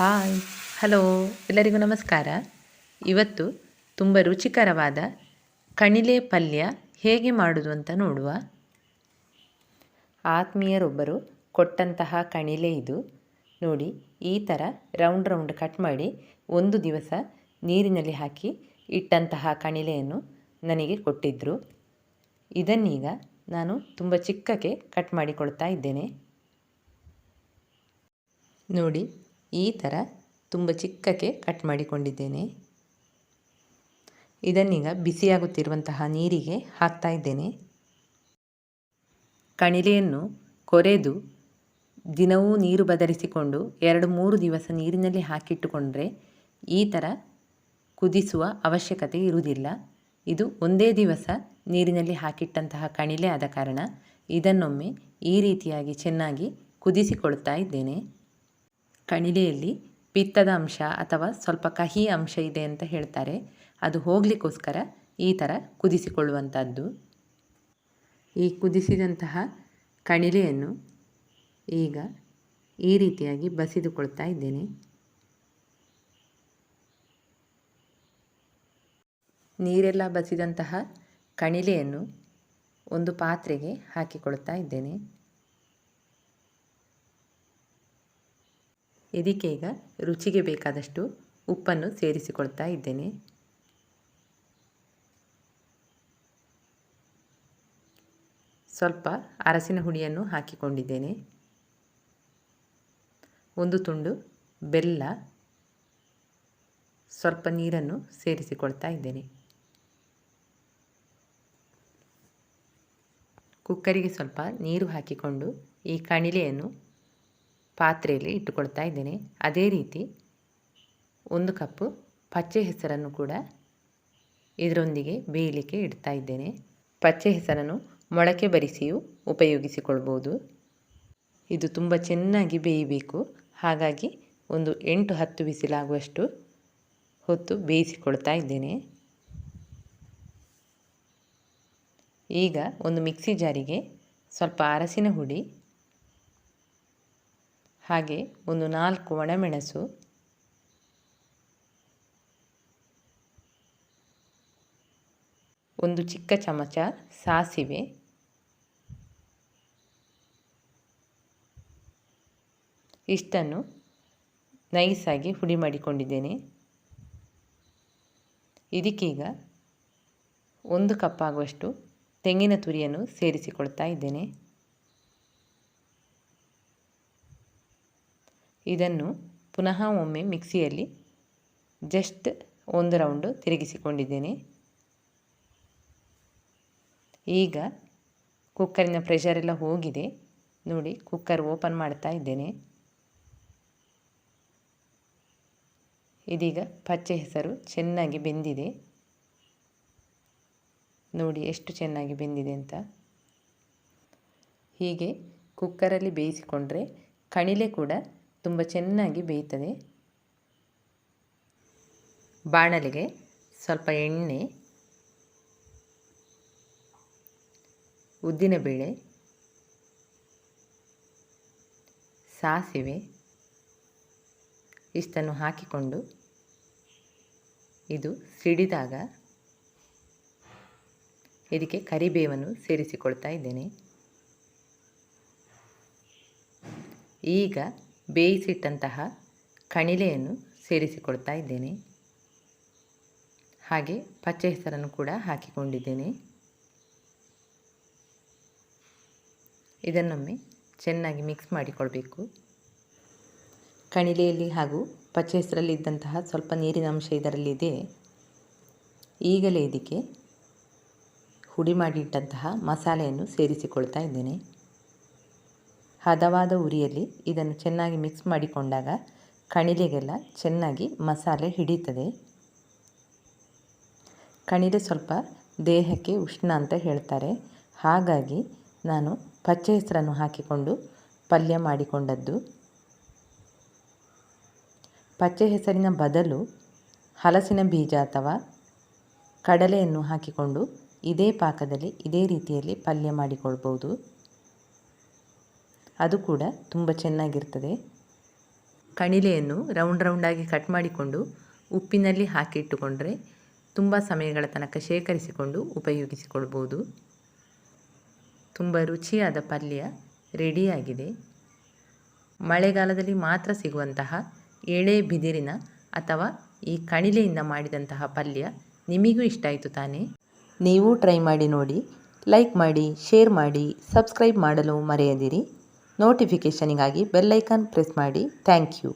Hi. Hello, ಎಲ್ಲರಿಗೂ ನಮಸ್ಕಾರ. ಇವತ್ತು ತುಂಬ ರುಚಿಕರವಾದ ಕಣಿಲೆ ಪಲ್ಯ ಹೇಗೆ ಮಾಡೋದು ಅಂತ ನೋಡುವ. ಆತ್ಮೀಯರೊಬ್ಬರು ಕೊಟ್ಟಂತಹ ಕಣಿಲೆ ಇದು. ನೋಡಿ, ಈ ಥರ ರೌಂಡ್ ರೌಂಡ್ ಕಟ್ ಮಾಡಿ ಒಂದು ದಿವಸ ನೀರಿನಲ್ಲಿ ಹಾಕಿ ಇಟ್ಟಂತಹ ಕಣಿಲೆಯನ್ನು ನನಗೆ ಕೊಟ್ಟಿದ್ದರು ಇದನ್ನೀಗ ನಾನು ತುಂಬ ಚಿಕ್ಕಕ್ಕೆ ಕಟ್ ಮಾಡಿಕೊಳ್ತಾ ಇದ್ದೇನೆ. ನೋಡಿ ಈ ಥರ ತುಂಬ ಚಿಕ್ಕಕ್ಕೆ ಕಟ್ ಮಾಡಿಕೊಂಡಿದ್ದೇನೆ. ಇದನ್ನೀಗ ಬಿಸಿಯಾಗುತ್ತಿರುವಂತಹ ನೀರಿಗೆ ಹಾಕ್ತಾ ಇದ್ದೇನೆ. ಕಣಿಲೆಯನ್ನು ಕೊರೆದು ದಿನವೂ ನೀರು ಬದಲಿಸಿಕೊಂಡು ಎರಡು ಮೂರು ದಿವಸ ನೀರಿನಲ್ಲಿ ಹಾಕಿಟ್ಟುಕೊಂಡ್ರೆ ಈ ಥರ ಕುದಿಸುವ ಅವಶ್ಯಕತೆ ಇರುವುದಿಲ್ಲ. ಇದು ಒಂದೇ ದಿವಸ ನೀರಿನಲ್ಲಿ ಹಾಕಿಟ್ಟಂತಹ ಕಣಿಲೆ ಆದ ಕಾರಣ ಇದನ್ನೊಮ್ಮೆ ಈ ರೀತಿಯಾಗಿ ಚೆನ್ನಾಗಿ ಕುದಿಸಿಕೊಳ್ತಾ ಇದ್ದೇನೆ. ಕಣಿಲೆಯಲ್ಲಿ ಪಿತ್ತದ ಅಂಶ ಅಥವಾ ಸ್ವಲ್ಪ ಕಹಿ ಅಂಶ ಇದೆ ಅಂತ ಹೇಳ್ತಾರೆ. ಅದು ಹೋಗಲಿಕ್ಕೋಸ್ಕರ ಈ ಥರ ಕುದಿಸಿಕೊಳ್ಳುವಂಥದ್ದು. ಈ ಕುದಿಸಿದಂತಹ ಕಣಿಲೆಯನ್ನು ಈಗ ಈ ರೀತಿಯಾಗಿ ಬಸಿದುಕೊಳ್ತಾ ಇದ್ದೇನೆ. ನೀರೆಲ್ಲ ಬಸಿದಂತಹ ಕಣಿಲೆಯನ್ನು ಒಂದು ಪಾತ್ರೆಗೆ ಹಾಕಿಕೊಳ್ತಾ ಇದ್ದೇನೆ. ಇದಕ್ಕೆ ಈಗ ರುಚಿಗೆ ಬೇಕಾದಷ್ಟು ಉಪ್ಪನ್ನು ಸೇರಿಸಿಕೊಳ್ತಾ ಇದ್ದೇನೆ. ಸ್ವಲ್ಪ ಅರಸಿನ ಹುಡಿಯನ್ನು ಹಾಕಿಕೊಂಡಿದ್ದೇನೆ. ಒಂದು ತುಂಡು ಬೆಲ್ಲ, ಸ್ವಲ್ಪ ನೀರನ್ನು ಸೇರಿಸಿಕೊಳ್ತಾ ಇದ್ದೇನೆ. ಕುಕ್ಕರಿಗೆ ಸ್ವಲ್ಪ ನೀರು ಹಾಕಿಕೊಂಡು ಈ ಕಣಿಲೆಯನ್ನು ಪಾತ್ರೆಯಲ್ಲಿ ಇಟ್ಟುಕೊಳ್ತಾ ಇದ್ದೇನೆ. ಅದೇ ರೀತಿ ಒಂದು ಕಪ್ಪು ಪಚ್ಚೆ ಹೆಸರನ್ನು ಕೂಡ ಇದರೊಂದಿಗೆ ಬೇಯಲಿಕ್ಕೆ ಇಡ್ತಾ ಇದ್ದೇನೆ. ಪಚ್ಚೆ ಹೆಸರನ್ನು ಮೊಳಕೆ ಬರಿಸಿಯೂ ಉಪಯೋಗಿಸಿಕೊಳ್ಬೋದು. ಇದು ತುಂಬ ಚೆನ್ನಾಗಿ ಬೇಯಬೇಕು. ಹಾಗಾಗಿ ಒಂದು ಎಂಟು ಹತ್ತು ಬಿಸಿಲಾಗುವಷ್ಟು ಹೊತ್ತು ಬೇಯಿಸಿಕೊಳ್ತಾ ಇದ್ದೇನೆ. ಈಗ ಒಂದು ಮಿಕ್ಸಿ ಜಾರಿಗೆ ಸ್ವಲ್ಪ ಅರಸಿನ ಹುಡಿ ಹಾಗೆ ಒಂದು ನಾಲ್ಕು ಒಣಮೆಣಸು. ಒಂದು ಚಿಕ್ಕ ಚಮಚ ಸಾಸಿವೆ. ಇಷ್ಟನ್ನು ನೈಸಾಗಿ ಹುಡಿ ಮಾಡಿಕೊಂಡಿದ್ದೇನೆ. ಇದಕ್ಕೀಗ ಒಂದು ಕಪ್ ಆಗುವಷ್ಟು ತೆಂಗಿನ ತುರಿಯನ್ನು ಸೇರಿಸಿಕೊಳ್ತಾ ಇದ್ದೇನೆ. ಇದನ್ನು ಪುನಃ ಒಮ್ಮೆ ಮಿಕ್ಸಿಯಲ್ಲಿ ಜಸ್ಟ್ ಒಂದು ರೌಂಡು ತಿರುಗಿಸಿಕೊಂಡಿದ್ದೇನೆ. ಈಗ ಕುಕ್ಕರಿನ ಪ್ರೆಷರೆಲ್ಲ ಹೋಗಿದೆ. ನೋಡಿ, ಕುಕ್ಕರ್ ಓಪನ್ ಮಾಡ್ತಾ ಇದ್ದೇನೆ. ಇದೀಗ ಪಚ್ಚೆ ಹೆಸರು ಚೆನ್ನಾಗಿ ಬೆಂದಿದೆ. ನೋಡಿ, ಎಷ್ಟು ಚೆನ್ನಾಗಿ ಬೆಂದಿದೆ ಅಂತ. ಹೀಗೆ ಕುಕ್ಕರಲ್ಲಿ ಬೇಯಿಸಿಕೊಂಡ್ರೆ ಕಣಿಲೆ ಕೂಡ ತುಂಬ ಚೆನ್ನಾಗಿ ಬೇಯ್ತದೆ. ಬಾಣಲೆಗೆ ಸ್ವಲ್ಪ ಎಣ್ಣೆ ಉದ್ದಿನಬೇಳೆ ಸಾಸಿವೆ ಇಷ್ಟನ್ನು ಹಾಕಿಕೊಂಡು ಇದು ಸಿಡಿದಾಗ ಇದಕ್ಕೆ ಕರಿಬೇವನ್ನು ಸೇರಿಸಿಕೊಳ್ತಾ ಇದ್ದೇನೆ. ಈಗ ಬೇಯಿಸಿಟ್ಟಂತಹ ಕಣಿಲೆಯನ್ನು ಸೇರಿಸಿಕೊಳ್ತಾ ಇದ್ದೇನೆ. ಹಾಗೆ ಪಚ್ಚೆ ಹೆಸರನ್ನು ಕೂಡ ಹಾಕಿಕೊಂಡಿದ್ದೇನೆ. ಇದನ್ನೊಮ್ಮೆ ಚೆನ್ನಾಗಿ ಮಿಕ್ಸ್ ಮಾಡಿಕೊಳ್ಬೇಕು. ಕಣಿಲೆಯಲ್ಲಿ ಹಾಗೂ ಪಚ್ಚೆ ಹೆಸರಲ್ಲಿ ಇದ್ದಂತಹ ಸ್ವಲ್ಪ ನೀರಿನ ಅಂಶ ಇದರಲ್ಲಿದೆ ಈಗಲೇ ಇದಕ್ಕೆ ಹುಡಿ ಮಾಡಿಟ್ಟಂತಹ ಮಸಾಲೆಯನ್ನು ಸೇರಿಸಿಕೊಳ್ತಾ ಇದ್ದೇನೆ. ಹದವಾದ ಉರಿಯಲ್ಲಿ ಇದನ್ನು ಚೆನ್ನಾಗಿ ಮಿಕ್ಸ್ ಮಾಡಿಕೊಂಡಾಗ ಕಣಿಲೆಗೆಲ್ಲ ಚೆನ್ನಾಗಿ ಮಸಾಲೆ ಹಿಡಿತದೆ ಕಣಿಲೆ ಸ್ವಲ್ಪ ದೇಹಕ್ಕೆ ಉಷ್ಣ ಅಂತ ಹೇಳ್ತಾರೆ. ಹಾಗಾಗಿ ನಾನು ಪಚ್ಚೆ ಹೆಸರನ್ನು ಹಾಕಿಕೊಂಡು ಪಲ್ಯ ಮಾಡಿಕೊಂಡದ್ದು. ಪಚ್ಚೆ ಹೆಸರಿನ ಬದಲು ಹಲಸಿನ ಬೀಜ ಅಥವಾ ಕಡಲೆಯನ್ನು ಹಾಕಿಕೊಂಡು ಇದೇ ಪಾಕದಲ್ಲಿ ಇದೇ ರೀತಿಯಲ್ಲಿ ಪಲ್ಯ ಮಾಡಿಕೊಳ್ಬೋದು. ಅದು ಕೂಡ ತುಂಬ ಚೆನ್ನಾಗಿರ್ತದೆ. ಕಣಿಲೆಯನ್ನು ರೌಂಡ್ ರೌಂಡಾಗಿ ಕಟ್ ಮಾಡಿಕೊಂಡು ಉಪ್ಪಿನಲ್ಲಿ ಹಾಕಿಟ್ಟುಕೊಂಡ್ರೆ ತುಂಬ ಸಮಯಗಳ ತನಕ ಶೇಖರಿಸಿಕೊಂಡು ಉಪಯೋಗಿಸಿಕೊಳ್ಬೋದು. ತುಂಬ ರುಚಿಯಾದ ಪಲ್ಯ ರೆಡಿಯಾಗಿದೆ. ಮಳೆಗಾಲದಲ್ಲಿ ಮಾತ್ರ ಸಿಗುವಂತಹ ಎಳೆ ಬಿದಿರಿನ ಅಥವಾ ಈ ಕಣಿಲೆಯಿಂದ ಮಾಡಿದಂತಹ ಪಲ್ಯ ನಿಮಗೂ ಇಷ್ಟ ಆಯಿತು ತಾನೇ? ನೀವು ಟ್ರೈ ಮಾಡಿ ನೋಡಿ, ಲೈಕ್ ಮಾಡಿ, ಶೇರ್ ಮಾಡಿ, ಸಬ್ಸ್ಕ್ರೈಬ್ ಮಾಡಲು ಮರೆಯದಿರಿ. ನೋಟಿಫಿಕೇಷನಿಗಾಗಿ ಬೆಲ್ಲೈಕಾನ್ ಪ್ರೆಸ್ ಮಾಡಿ. Thank you